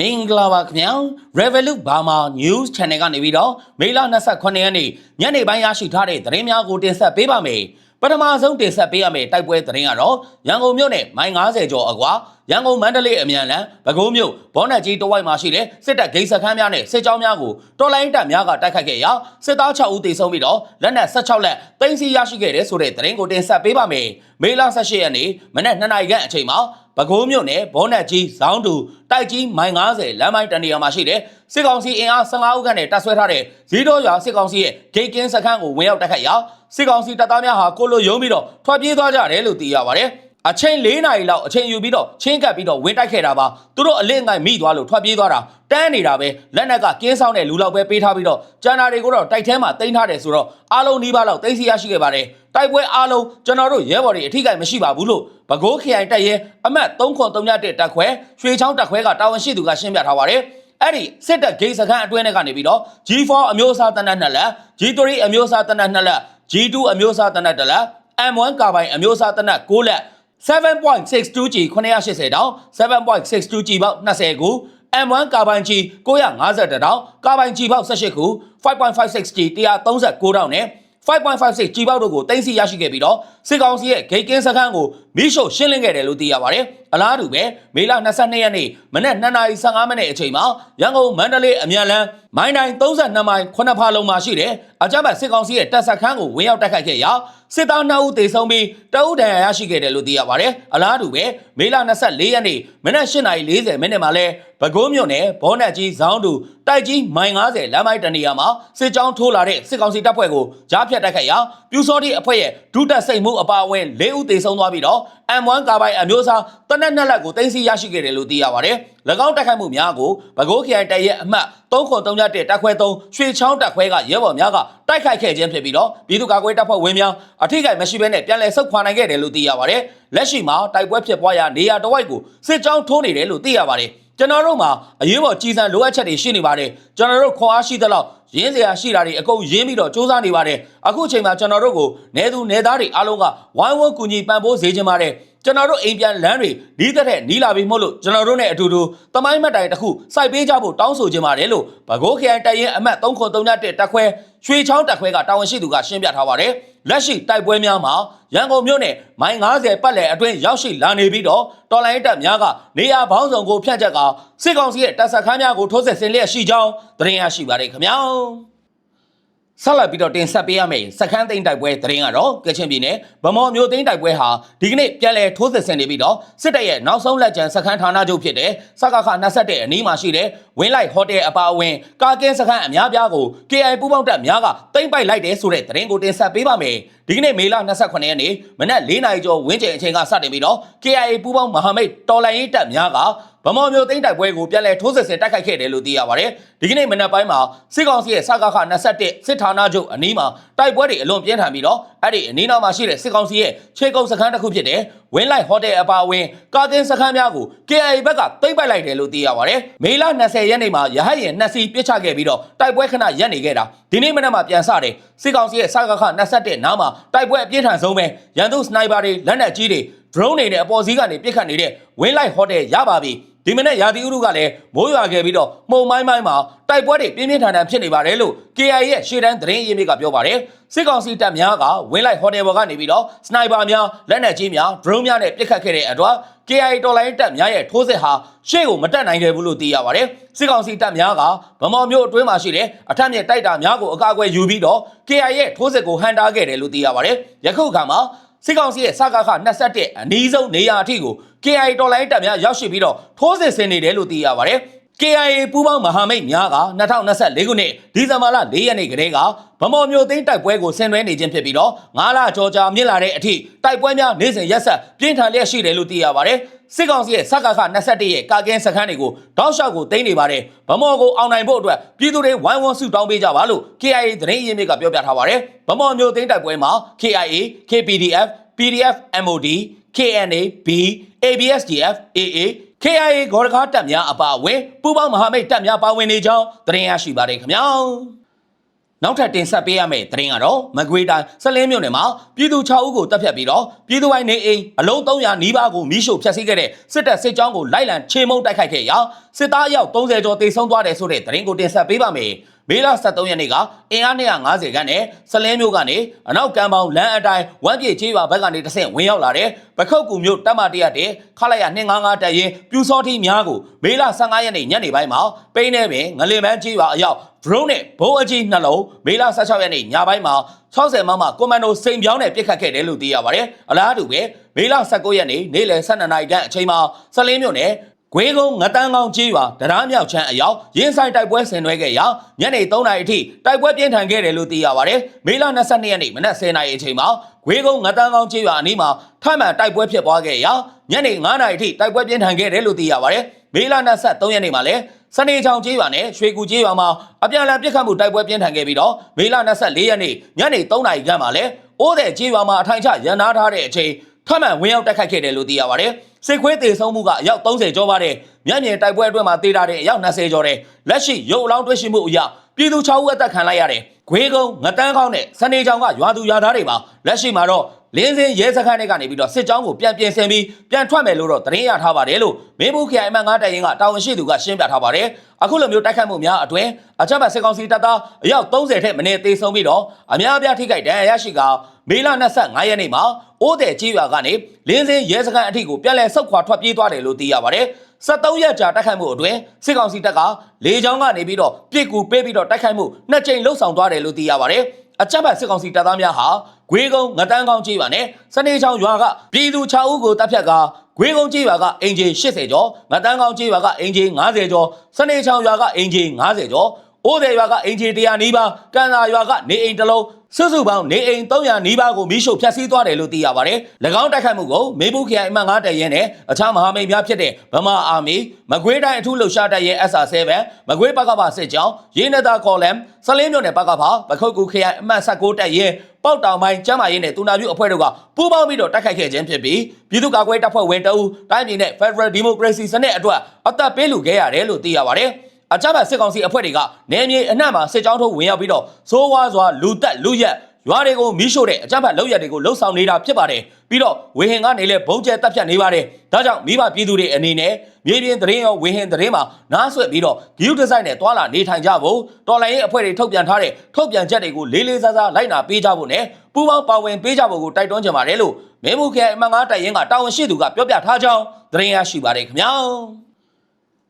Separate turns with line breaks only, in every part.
မင်္ဂလာပါခင်ဗျာ Revolut Burma News Channel ကနေပြီးတော့မေလ29ရက်နေ့ညနေပိုင်းရရှိထားတဲ့သတင်းများကိုတင်ဆက်ပေးပါမယ်ပထမဆုံးတင်ဆက်ပေးရမယ့်တိုက်ပွဲသတင်းကတော့ရန်ကုန်မြို့နယ်မိုင်90ကျော်အကွာရန်ကုန်မန္တလေးအမြန်လမ်းပဲခူးမြို့ဘောနက်ကြီးတဝိုက်မှာရှိတဲ့စစ်တပ်ဂိတ်စခန်းများနဲ့စစ်ကြောင်းများကိုတော်လိုင်းတပ်များကတိုက်ခတ်ခဲ့ရာစစ်သား6ဦးသေဆုံးပြီးတော့လက်နက်16လက်သိမ်းဆည်းရရှိခဲ့တဲ့ဆိုတဲ့သတင်းကိုတင်ဆက်ပေးပါမယ်မေလ18ရက်နေ့မနက်2နာရီခန့်အချိန်မှာ ပဲခူးမြို့နယ်ဘောနက်ကြီးဇောင်းတူတိုက်ကြီးမိုင်90လမ်းမိုင်းတနေရာမှာရှိတဲ့စစ်ကောင်စီအင်အား15ဦးခန့်နဲ့တပ်ဆွဲထားတဲ့ဇီးတော်ရွာစစ်ကောင်စီရဲ့ဂိတ်ကင်းစခန်းကိုဝင်ရောက်တိုက်ခတ်ရာစစ်ကောင်စီတပ်သားများဟာကိုလိုယုံပြီးတော့ထွက်ပြေးသွားကြတယ်လို့သိရပါတယ် အချိန်၄နာရီလောက်အချိန်ယူပြီးတော့ချင်းကပ်ပြီးတော့ဝင်တိုက်ခဲ့တာပါသူတို့အလင့်ငိုင်မိသွားလို့ထွက်ပြေးသွားတာတန်းနေတာပဲလက်နက်ကကင်းဆောင်တဲ့လူလောက်ပဲပေးထားပြီးတော့ကျန်တာတွေကိုတော့တိုက်ထဲမှာတင်ထားတယ်ဆိုတော့အားလုံးနှီးပါလောက်သိသိရရှိခဲ့ပါတယ်တိုက်ပွဲအားလုံးကျွန်တော်တို့ရဲဘော်တွေအထိကိမရှိပါဘူးလို့ပဲခူးခရိုင်တပ်ရဲအမှတ်303တက်ခွဲရွှေချောင်းတက်ခွဲကတာဝန်ရှိသူကရှင်းပြထားပါတယ်အဲ့ဒီစစ်တပ်ဂိတ်စခန်းအတွင်းထဲကနေပြီးတော့ G4 အမျိုးအစားတနက်နှစ်လက် G3 အမျိုးအစားတနက်နှစ်လက် G2 အမျိုးအစားတနက်တစ်လက် M1 ကာဘိုင်အမျိုးအစားတနက်6လက် 7.62G 980တောင် 7.62G ပေါက်20ခု M1 ကာဘိုင် G 950တောင်ကာဘိုင် G ပေါက်18ခု 5.56G 139တောင်နဲ့5.56 G ပေါက်တို့ကိုတင်စီရရှိခဲ့ပြီးတော့စစ်ကောင်စီရဲ့ဂိတ်ကင်းစခန်းကိုမိရှို့ရှင်းလင်းခဲ့တယ်လို့သိရပါတယ်။အလားတူပဲမေလ22ရက်နေ့မနက်2:15မိနစ်အချိန်မှာရန်ကုန်မန္တလေးအမြန်လမ်းမိုင်းတိုင်း32မိုင်9ဖာလုံမှာရှိတဲ့အကြမ်းဖက်စစ်ကောင်စီရဲ့တပ်စခန်းကိုဝင်ရောက်တိုက်ခိုက်ခဲ့ရာ စစ်သား2ဦးသေဆုံးပြီးတအုပ်ဒဏ်ရာရရှိခဲ့တယ်လို့သိရပါတယ်။အလားတူပဲမေလ24ရက်နေ့မနက်8:40မိနစ်မှာလဲ ပဲခူးမြို့နယ်ဘောနက်ကြီးဇောင်းတူတိုက်ကြီးမိုင်90လမ်းမိုက်တနေရာမှာစစ်ကြောင်းထိုးလာတဲ့စစ်ကောင်စီတပ်ဖွဲ့ကိုကြားဖြတ်တိုက်ခိုက်ရာပြူစောတိအဖွဲ့ရဲ့ဒုတပ်စိတ်မှုအပါအဝင်၄ဦးသေဆုံးသွားပြီးတော့ M1 ကာဘိုင်အမျိုးအစားတနက်နှစ်လက်ကိုတင်စီရရှိခဲ့တယ်လို့သိရပါတယ်။၎င်းတိုက်ခိုက်မှုများကိုပဲခူးခရိုင်တပ်ရဲ့အမှတ်303တက်တပ်ခွဲ3ရွှေချောင်းတပ်ခွဲကရဲဘော်များကတိုက်ခိုက်ခဲ့ခြင်းဖြစ်ပြီးတော့ပြည်သူ့ကာကွယ်တပ်ဖွဲ့ဝင်များအထိကိမရှိဘဲနဲ့ပြန်လည်ဆုတ်ခွာနိုင်ခဲ့တယ်လို့သိရပါတယ်။လက်ရှိမှာတိုက်ပွဲဖြစ်ပွားရာနေရာတစ်ဝိုက်ကိုစစ်ကြောင်းထိုးနေတယ်လို့သိရပါတယ်။ ကျွန်တော်တို့မှာအရေးပေါ်ကြီးစံလိုအပ်ချက်တွေရှိနေပါတယ်ကျွန်တော်တို့ခွန်အားရှိသလောက်ရင်းစရာရှိတာတွေအကုန်ရင်းပြီးတော့စူးစမ်းနေပါတယ်အခုချိန်မှာကျွန်တော်တို့ကိုနေသူနေသားတွေအားလုံးကဝိုင်းဝန်းကူညီပံ့ပိုးစေချင်ပါတယ်ကျွန်တော်တို့အိမ်ပြန်လမ်းတွေနီးတဲ့တဲ့နီးလာပြီမို့လို့ကျွန်တော်တို့နဲ့အတူတူတမိုင်းမတ်တိုင်တစ်ခုစိုက်ပေးကြဖို့တောင်းဆိုချင်ပါတယ်လို့ဗကိုးခရိုင်တိုက်ရင်အမှတ်303တက်တက်ခွဲရွှေချောင်းတက်ခွဲကတာဝန်ရှိသူကရှင်းပြထားပါတယ် လက်ရှိတိုက်ပွဲများမှာရန်ကုန်မြို့နယ်မိုင်90ပတ်လည်အတွင်းရောက်ရှိလာနေပြီးတော့တော်လိုင်းတပ်များကနေရာပေါင်းစုံကိုဖြန့်ချက်ကစစ်ကောင်စီရဲ့တပ်စခန်းများကိုထိုးစစ်ဆင်လျက်ရှိကြောင်းသတင်းရရှိပါတယ်ခင်ဗျာ ဆက်လက်ပြီးတော့တင်ဆက်ပေးရမယ့်စခန်းသိမ်းတိုက်ပွဲသတင်းကတော့ကချင်ပြည်နယ်ဗမော်မျိုးသိမ်းတိုက်ပွဲဟာဒီကနေ့ပြန်လည်ထိုးစစ်ဆင်နေပြီးတော့စစ်တပ်ရဲ့နောက်ဆုံးလက်ကျန်စခန်းဌာနချုပ်ဖြစ်တဲ့စကခ21အနီးမှာရှိတဲ့ဝင်းလိုက်ဟိုတယ်အပါအဝင်ကာကင်းစခန်းအများပြားကို KI ပူးပေါင်းတပ်များကသိမ်းပိုက်လိုက်တယ်ဆိုတဲ့သတင်းကိုတင်ဆက်ပေးပါမယ်ဒီကနေ့မေလ28ရက်နေ့မနက်၄နာရီကျော်ဝင်းကျင်အချိန်ကစတင်ပြီးတော့ KIA ပူးပေါင်းမဟာမိတ်တော်လိုင်းရေးတပ်များကဗမော်မျိုးသိန်းတိုက်ပွဲကိုပြန်လည်ထိုးစစ်ဆင်တိုက်ခိုက်ခဲ့တယ်လို့သိရပါတယ်။ဒီကနေ့မနက်ပိုင်းမှာစစ်ကောင်စီရဲ့စကားခ21စစ်ဌာနချုပ်အနီးမှာတိုက်ပွဲတွေအလွန်ပြင်းထန်ပြီးတော့အဲ့ဒီအနီးနားမှာရှိတဲ့စစ်ကောင်စီရဲ့ခြေကုပ်စခန်းတစ်ခုဖြစ်တဲ့ဝင်းလိုက်ဟိုတယ်အပါအဝင်ကာကင်းစခန်းများကို KIA ဘက်ကသိမ်းပိုက်လိုက်တယ်လို့သိရပါတယ်။မေလ20ရက်နေ့မှာရဟတ်ရင်နှစ်စီးပြစ်ချခဲ့ပြီးတော့တိုက်ပွဲခဏရပ်နေခဲ့တာဒီနေ့မနက်မှာပြန်စတယ်စစ်ကောင်စီရဲ့စကားခ21နားမှာတိုက်ပွဲအပြင်းထန်ဆုံးပဲရန်သူစနိုက်ပါတွေလက်နက်ကြီးတွေ drone တွေနဲ့အပေါ်စီးကနေပစ်ခတ်နေတဲ့ဝင်းလိုက်ဟိုတယ်ရပါပြီ ဒီမနေ့ရာသီဥတုကလည်းမိုးရွာခဲ့ပြီးတော့မှုံမိုင်းမိုင်းမှာတိုက်ပွဲတွေပြင်းပြင်းထန်ထန်ဖြစ်နေပါတယ်လို့ KI ရဲ့ရှေ့တန်းသတင်းရင်းမြစ်ကပြောပါတယ်စစ်ကောင်စီတပ်များကဝင်းလိုက်ဟိုတယ်ဘော်ကနေပြီးတော့စနိုက်ပါများလက်နက်ကြီးများ drone များနဲ့ပစ်ခတ်ခဲ့တဲ့အတွက် KI တော်လိုင်းတပ်များရဲ့ထိုးစစ်ဟာရှေ့ကိုမတက်နိုင်ခဲ့ဘူးလို့သိရပါတယ်စစ်ကောင်စီတပ်များကဗမော်မျိုးအတွင်းမှာရှိတဲ့အထက်မြင့်တိုက်တာများကိုအကာအကွယ်ယူပြီးတော့ KI ရဲ့ထိုးစစ်ကိုဟန်တာခဲ့တယ်လို့သိရပါတယ်ယခုအခါမှာ စစ်ကောင်စီရဲ့စကားခ21အနီးဆုံးနေရာအထိကို KI တော်လိုင်းတပ်များရောက်ရှိပြီးတော့ထိုးစစ်ဆင်နေတယ်လို့သိရပါတယ်။ KIA ပူးပေါင်းမဟာမိတ်များက2024ခုနှစ်ဒီဇင်ဘာလ4ရက်နေ့ကတည်းကဗမော်မျိုးသိန်းတိုက်ပွဲကိုဆင်နွှဲနေခြင်းဖြစ်ပြီးတော့9လကြော်ကြာမြင့်လာတဲ့အထိတိုက်ပွဲများနေ့စဉ်ရက်ဆက်ပြင်းထန်လျက်ရှိတယ်လို့သိရပါတယ်။စစ်ကောင်စီရဲ့စကခ21ရဲ့ကာကင်းစခန်းတွေကိုတောက်လျှောက်ကိုသိမ်းနေပါတယ်။ဗမော်ကိုအောင်နိုင်ဖို့အတွက်ပြည်သူတွေဝိုင်းဝန်းစုတောင်းပေးကြပါလို့ KIA သတင်းရင်းမြစ်ကပြောပြထားပါတယ်။ဗမော်မျိုးသိန်းတိုက်ပွဲမှာ KIA, KPDF, PDF, MOD, KNA, B, ABSDF, AA KIA ဂေါ်ရကားတပ်များအပါအဝင်ပူးပေါင်းမဟာမိတ်တပ်များပါဝင်နေကြောင်းသတင်းရရှိပါတယ်ခင်ဗျာနောက်ထပ်တင်ဆက်ပေးရမယ့်သတင်းကတော့မကွေးတိုင်းစလင်းမြို့နယ်မှာပြည်သူ6ဦးကိုတပ်ဖြတ်ပြီးတော့ပြည်သူပိုင်းနေအိမ်အလုံး300နီးပါးကိုမိရှို့ဖျက်ဆီးခဲ့တဲ့စစ်တပ်စစ်ကြောင်းကိုလိုက်လံချေမှုန်းတိုက်ခိုက်ခဲ့ရာစစ်သားအယောက်30ကျော်တေဆုံးသွားတယ်ဆိုတဲ့သတင်းကိုတင်ဆက်ပေးပါမယ်။ မေလ23ရက်နေ့ကအင်အား250ခန်းနဲ့စလင်းမြို့ကနေအနောက်ကမ်းပေါင်းလမ်းအတိုင်းဝမ်းပြေချေးရွာဘက်ကနေတဆင့်ဝင်ရောက်လာတဲ့ပခုတ်ကူမြို့တပ်မတရတဲ့ခလိုက်ရ255တပ်ရင်ပြူစောတိများကိုမေလ15ရက်နေ့ညနေပိုင်းမှာပိန်းနေပင်ငလင်မန်းချေးရွာအရောက် drone နဲ့ဘိုးအကြီးနှလုံးမေလ16ရက်နေ့ညပိုင်းမှာ60မမကွန်မန်ဒိုစိန်ပြောင်းနဲ့ပြစ်ခတ်ခဲ့တယ်လို့သိရပါတယ်။အလားတူပဲမေလ19ရက်နေ့နေ့လယ်12နာရီခန့်အချိန်မှာစလင်းမြို့နယ် ဂွေးကုန်းငတန်းကောင်းကြီးရွာတရားမြောက်ချမ်းအရောက်ရင်းဆိုင်တိုက်ပွဲဆင်နွှဲခဲ့ရာညနေ3နာရီအထိတိုက်ပွဲပြင်းထန်ခဲ့တယ်လို့သိရပါတယ်။မေလ22ရက်နေ့မနက်10နာရီအချိန်မှာဂွေးကုန်းငတန်းကောင်းကြီးရွာအနီးမှာထမှန်တိုက်ပွဲဖြစ်ပွားခဲ့ရာညနေ9နာရီအထိတိုက်ပွဲပြင်းထန်ခဲ့တယ်လို့သိရပါတယ်။မေလ23ရက်နေ့မှာလည်းစနေချောင်ကျေးရွာနဲ့ရွှေကူကျေးရွာမှာအပြန်အလှန်ပစ်ခတ်မှုတိုက်ပွဲပြင်းထန်ခဲ့ပြီးတော့မေလ24ရက်နေ့ညနေ3နာရီခန့်မှာလည်းအိုးတဲ့ကျေးရွာမှာအထိုင်ချရန်နာထားတဲ့အချိန်ထပ်မံဝင်ရောက်တိုက်ခိုက်ခဲ့တယ်လို့သိရပါတယ်။ စစ်ခွေးတေဆုံးမှုကအယောက်30ကျော်ပါတယ်။မျက်မြင်တိုက်ပွဲအတွင်းမှာတေးထားတဲ့အယောက်20ကျော်တယ်။လက်ရှိရုပ်အလောင်းတွေ့ရှိမှုအရပြည်သူ6ဦးအသက်ခံလိုက်ရတယ်။ခွေးကုန်းငတန်းကောင်းနဲ့စနေချောင်ကရွာသူရွာသားတွေပါလက်ရှိမှာတော့လင်းစင်းရဲစခန်းတွေကနေပြီးတော့စစ်ကြောင်းကိုပြန်ပြင်ဆင်ပြီးပြန်ထွက်မယ်လို့တော့သတင်းရထားပါတယ်လို့မင်းဘူးခရိုင်အမှတ်9တိုင်ရင်ကတာဝန်ရှိသူကရှင်းပြထားပါတယ်အခုလိုမျိုးတိုက်ခိုက်မှုများအတွင်အကြမ်းဖက်စစ်ကောင်စီတပ်သားအယောက်30ထက်မနည်းသေဆုံးပြီးတော့အများအပြားထိခိုက်ဒဏ်ရာရရှိက မေလ25ရက်နေ့မှာအိုးတဲ့ကြီးရွာကနေလင်းစင်းရဲစခန်းအထိကိုပြန်လည်ဆုတ်ခွာထွက်ပြေးသွားတယ်လို့သိရပါတယ်73ရက်ကြာတိုက်ခိုက်မှုအတွင်းစစ်ကောင်စီတပ်ကလေကြောင်းကနေပြီးတော့ပြစ်ကူပေးပြီးတော့တိုက်ခိုက်မှုနှစ်ကြိမ်လှုပ်ဆောင်သွားတယ်လို့သိရပါတယ်အကြမ်းဖက်စစ်ကောင်စီတပ်သားများဟာဂွေးကုန်းငတန်းကောင်းကြီးပါနဲ့စနေချောင်းရွာကပြည်သူ6ဦးကိုတပ်ဖြတ်ကဂွေးကုန်းကြီးရွာကအင်ဂျီ80ကျော်ငတန်းကောင်းကြီးရွာကအင်ဂျီ90ကျော်စနေချောင်းရွာကအင်ဂျီ90ကျော်အိုးတယ်ရွာကအင်ဂျီ100နီးပါးကန်သာရွာကနေအိမ်တစ်လုံး စုစုပေါင်းနေအိမ်300နီးပါးကိုမိရှုဖျက်ဆီးသွားတယ်လို့သိရပါတယ်။၎င်းတိုက်ခိုက်မှုကိုမေဘူးခရိုင်အမှတ်9တပ်ရဲနဲ့အခြားမဟာမိတ်များဖြစ်တဲ့ဗမာအာမီမကွေးတိုင်းအထူးလှုပ်ရှားတပ်ရဲ SR7 မကွေးပကပစစ်ကြောင်းရင်းနတာကော်လမ်စလင်းမြို့နယ်ပကပပခုတ်ကူခရိုင်အမှတ်16တပ်ရဲပေါက်တောင်ပိုင်းကျမ်းမာရေးနဲ့တူနာပြုအဖွဲ့တို့ကပူးပေါင်းပြီးတော့တိုက်ခိုက်ခဲ့ခြင်းဖြစ်ပြီးပြည်သူ့ကာကွယ်တပ်ဖွဲ့ဝင်တအူတိုင်းပြည်နဲ့ Federal Democracy စနစ်အတွက်အသက်ပေးလူခဲ့ရတယ်လို့သိရပါတယ်။ အကြမ်းဖက်စစ်ကောင်စီအဖွဲ့တွေကနေမြေအနှံ့မှာစစ်ကြောင်းထုတ်ဝင်ရောက်ပြီးတော့စိုးဝါးစွာလူတက်လူရက်ရွာတွေကိုမီးရှို့တဲ့အကြမ်းဖက်လုပ်ရက်တွေကိုလှုပ်ဆောင်နေတာဖြစ်ပါတယ်ပြီးတော့ဝေဟင်ကနေလည်းဘုံကျဲတပ်ဖြတ်နေပါတယ်ဒါကြောင့်မိဘပြည်သူတွေအနေနဲ့မြေပြင်သတင်းရောဝေဟင်သတင်းမှာနားဆွဲပြီးတော့ဂီယူဒီဇိုင်းနဲ့တွာလာနေထိုင်ကြဖို့တော်လိုင်းရေးအဖွဲ့တွေထုတ်ပြန်ထားတဲ့ထုတ်ပြန်ချက်တွေကိုလေးလေးစားစားလိုက်နာပေးကြဖို့နဲ့ပူးပေါင်းပါဝင်ပေးကြဖို့ကိုတိုက်တွန်းကြပါတယ်လို့မင်းမှုခရိုင်အမှန်ငါတိုင်ရင်ကတာဝန်ရှိသူကပြောပြထားကြောင်းသတင်းရရှိပါတယ်ခင်ဗျာ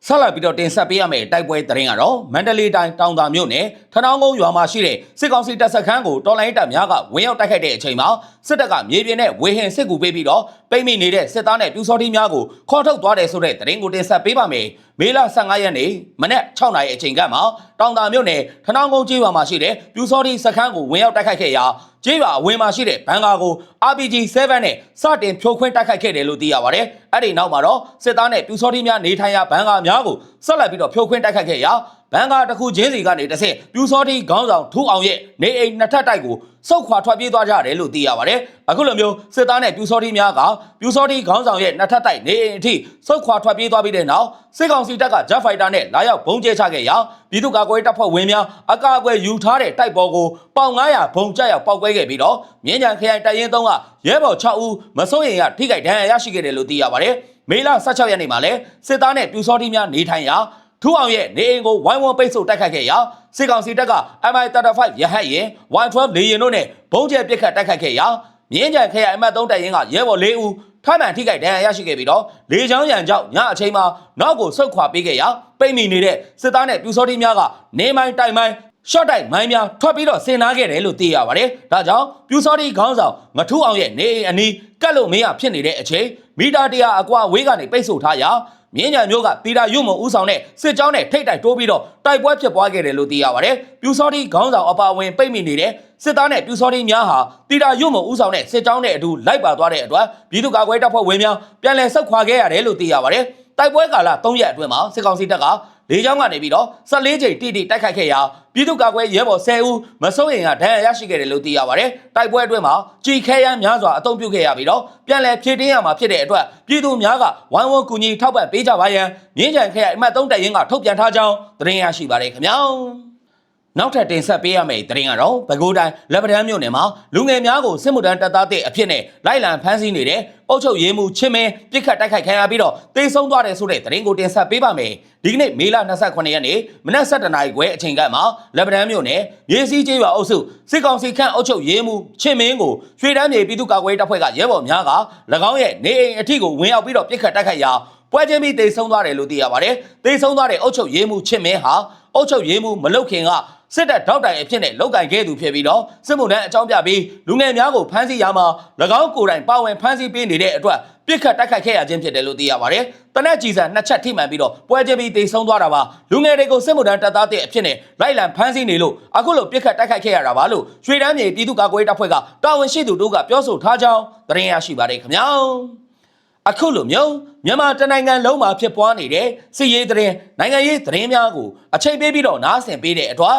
ဆက်လက်ပြီးတော့တင်ဆက်ပေးရမယ့်တိုက်ပွဲသတင်းကတော့မန္တလေးတိုင်းတောင်သာမြို့နယ်ထနောင်းကုန်းရွာမှာရှိတဲ့စစ်ကောင်စီတပ်စခန်းကိုတော်လိုင်းတပ်များကဝင်ရောက်တိုက်ခိုက်တဲ့အချိန်မှာစစ်တပ်ကမြေပြင်နဲ့ဝေဟင်စစ်ကူပေးပြီးတော့ပိတ်မိနေတဲ့စစ်သားနဲ့ပြူစောတိများကိုခေါ်ထုတ်သွားတယ်ဆိုတဲ့သတင်းကိုတင်ဆက်ပေးပါမယ်။မေလ15ရက်နေ့မနက်6နာရီအချိန်ကမှတောင်သာမြို့နယ်ထနောင်းကုန်းကျေးရွာမှာရှိတဲ့ပြူစောတိစခန်းကိုဝင်ရောက်တိုက်ခိုက်ခဲ့ရာ ကျေးရွာအဝင်းမှာရှိတဲ့ဘန်ကာကို RPG 7နဲ့စတင်ဖြိုခွင်းတိုက်ခိုက်ခဲ့တယ်လို့သိရပါတယ်။အဲ့ဒီနောက်မှာတော့စစ်သားနဲ့ပြူစောတိများနေထိုင်ရာဘန်ကာများကိုဆက်လက်ပြီးတော့ဖြိုခွင်းတိုက်ခိုက်ခဲ့ရာ ဘန်ကာတစ်ခုချင်းစီကနေတစ်ဆင့်ပြူစောတိခေါင်းဆောင်ထူအောင်ရဲ့နေအိမ်နှစ်ထပ်တိုက်ကိုစုတ်ခွာထွက်ပြေးသွားကြတယ်လို့သိရပါတယ်။အခုလိုမျိုးစစ်သားနဲ့ပြူစောတိများကပြူစောတိခေါင်းဆောင်ရဲ့နှစ်ထပ်တိုက်နေအိမ်အထိစုတ်ခွာထွက်ပြေးသွားပြီးတဲ့နောက်စစ်ကောင်စီတပ်ကဂျက်ဖိုက်တာနဲ့လာရောက်ဘုံကျဲချခဲ့ရာပြည်သူ့ကာကွယ်တပ်ဖွဲ့ဝင်များအကာအကွယ်ယူထားတဲ့တိုက်ပေါ်ကိုပေါင်900ဘုံကျရောက်ပောက်ကွဲခဲ့ပြီးတော့မြင်းကြံခရိုင်တိုက်ရင်3ကရဲဘော်6ဦးမစိုးရင်ရထိခိုက်ဒဏ်ရာရရှိခဲ့တယ်လို့သိရပါတယ်။မေလ16ရက်နေ့မှာလဲစစ်သားနဲ့ပြူစောတိများနေထိုင်ရာ ထူအောင်ရဲ့နေအိမ်ကိုဝိုင်းဝန်းပိတ်ဆို့တိုက်ခိုက်ခဲ့ရာစစ်ကောင်စီတပ်က MI35 ရဟတ်ရင် Y12 လေရင်တို့နဲ့ဘုံကျဲပစ်ခတ်တိုက်ခိုက်ခဲ့ရာမြင်းကြံခရိုင်အမှတ်3တပ်ရင်းကရဲဘော်၄ဦးထမှန်ထိခိုက်ဒဏ်ရာရရှိခဲ့ပြီးတော့လေချောင်းရံကြောင့်ညအချိန်မှာနောက်ကိုဆုတ်ခွာပေးခဲ့ရာပိတ်မိနေတဲ့စစ်သားနဲ့ပြူစောတိများကနေမိုင်းတိုင်မိုင်းရှော့တိုက်မိုင်းများထွက်ပြီးတော့ဆင်နာခဲ့တယ်လို့သိရပါတယ်။ဒါကြောင့်ပြူစောတိခေါင်းဆောင်ငထူးအောင်ရဲ့နေအိမ်အနီးကတ်လို့မရဖြစ်နေတဲ့အချိန်မီတာတရာအကွာဝေးကနေပိတ်ဆို့ထားရာ မြင်းကြံမျိုးကတီတာရုံမုံဦးဆောင်တဲ့စစ်ကြောင်းနဲ့ထိတ်တိုက်တိုးပြီးတော့တိုက်ပွဲဖြစ်ပွားခဲ့တယ်လို့သိရပါတယ်။ပြူစောတိခေါင်းဆောင်အပါအဝင်ပိတ်မိနေတဲ့စစ်သားနဲ့ပြူစောတိများဟာတီတာရုံမုံဦးဆောင်တဲ့စစ်ကြောင်းနဲ့အတူလိုက်ပါသွားတဲ့အတွက်ပြည်သူ့ကာကွယ်တပ်ဖွဲ့ဝင်များပြန်လည်ဆုတ်ခွာခဲ့ရတယ်လို့သိရပါတယ်။တိုက်ပွဲကာလ3ရက်အတွင်းမှာစစ်ကောင်စီတပ်က လေကြောင်းကနေပြီးတော့14ချိန်တိတိတိုက်ခိုက်ခဲ့ရာပြည်သူ့ကာကွယ်ရဲဘော်10ဦးမစိုးရင်ကဒဏ်ရာရရှိခဲ့တယ်လို့သိရပါတယ်။တိုက်ပွဲအတွင်းမှာကြည်ခဲရန်များစွာအုံပြုခဲ့ရပြီးတော့ပြန်လည်ဖြည့်တင်းရမှာဖြစ်တဲ့အတွက်ပြည်သူများကဝိုင်းဝန်းကူညီထောက်ပံ့ပေးကြပါရန်မြင်းကြံခရိုင်အမှတ်3တပ်ရင်းကထုတ်ပြန်ထားကြောင်းသတင်းရရှိပါတယ်ခင်ဗျာ။ နောက်ထပ်တင်ဆက်ပေးရမယ့်သတင်းကတော့ပဲခူးတိုင်းလက်ပတန်းမြို့နယ်မှာလူငယ်များကိုစစ်မှုထမ်းတပ်သားတဲ့အဖြစ်နဲ့လိုက်လံဖမ်းဆီးနေတဲ့အုပ်ချုပ်ရေးမှူးချင်းမင်းပြစ်ခတ်တိုက်ခိုက်ခံရပြီးတော့တေဆုံးသွားတယ်ဆိုတဲ့သတင်းကိုတင်ဆက်ပေးပါမယ်။ဒီကနေ့မေလ28ရက်နေ့မနက်7:00နာရီခွဲအချိန်ကမှလက်ပတန်းမြို့နယ်ရေစီးကျေးရွာအုပ်စုစစ်ကောင်စီခန့်အုပ်ချုပ်ရေးမှူးချင်းမင်းကိုရွှေတန်းမြေပြည်သူ့ကာကွယ်ရေးတပ်ဖွဲ့ကရဲဘော်များက၎င်းရဲ့နေအိမ်အထိကိုဝင်ရောက်ပြီးတော့ပြစ်ခတ်တိုက်ခိုက်ရာပွဲချင်းပြီးတေဆုံးသွားတယ်လို့သိရပါတယ်။တေဆုံးသွားတဲ့အုပ်ချုပ်ရေးမှူးချင်းမင်းဟာအုပ်ချုပ်ရေးမှူးမလုတ်ခင်က စစ်တပ်ထောက်တိုင်အဖြစ်နဲ့လောက်ကင်ခဲ့သူဖြစ်ပြီးတော့စစ်မှုထမ်းအကြောင်းပြပြီးလူငယ်များကိုဖမ်းဆီးရမှာ၎င်းကိုယ်တိုင်ပါဝင်ဖမ်းဆီးပေးနေတဲ့အတွက်ပြစ်ခတ်တိုက်ခိုက်ခဲ့ရခြင်းဖြစ်တယ်လို့သိရပါတယ်။တနက်ကြီးစံနှစ်ချက်ထိမှန်ပြီးတော့ပွဲချင်းပြီးတေဆုံးသွားတာပါ။လူငယ်တွေကိုစစ်မှုထမ်းတပ်သားတဲ့အဖြစ်နဲ့လိုက်လံဖမ်းဆီးနေလို့အခုလိုပြစ်ခတ်တိုက်ခိုက်ခဲ့ရတာပါလို့ရွှေတန်းမြေပြည်သူ့ကာကွယ်ရေးတပ်ဖွဲ့ကတာဝန်ရှိသူတို့ကပြောဆိုထားကြောင်းသတင်းရရှိပါတယ်ခင်ဗျာ။အခုလိုမျိုးမြန်မာတနိုင်ငံလုံးမှာဖြစ်ပွားနေတဲ့စစ်ရေးသတင်းနိုင်ငံရေးသတင်းများကိုအချိန်ပေးပြီးတော့နားဆင်ပေးတဲ့အတွက်